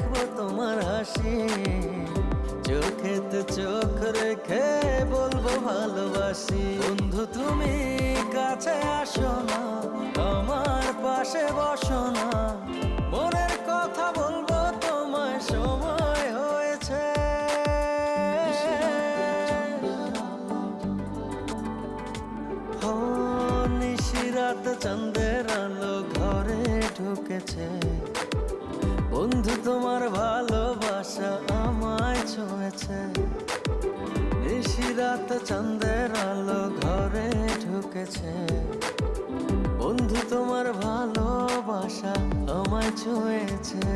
ভালোবাসি চোখেতে চোখ রেখে বলব ভালোবাসি। বন্ধু, তুমি কাছে আসো না আমার পাশে বসো না। মনের কথা বলব, তোমায় সময় হয়েছে। ও নিশিরাত বন্ধু, তোমার ভালোবাসা আমায় ছুঁয়েছে। নিশিরাত চন্দ্রের আলো ঘরে ঢুকেছে। বন্ধু, তোমার ভালোবাসা আমায় ছুঁয়েছে।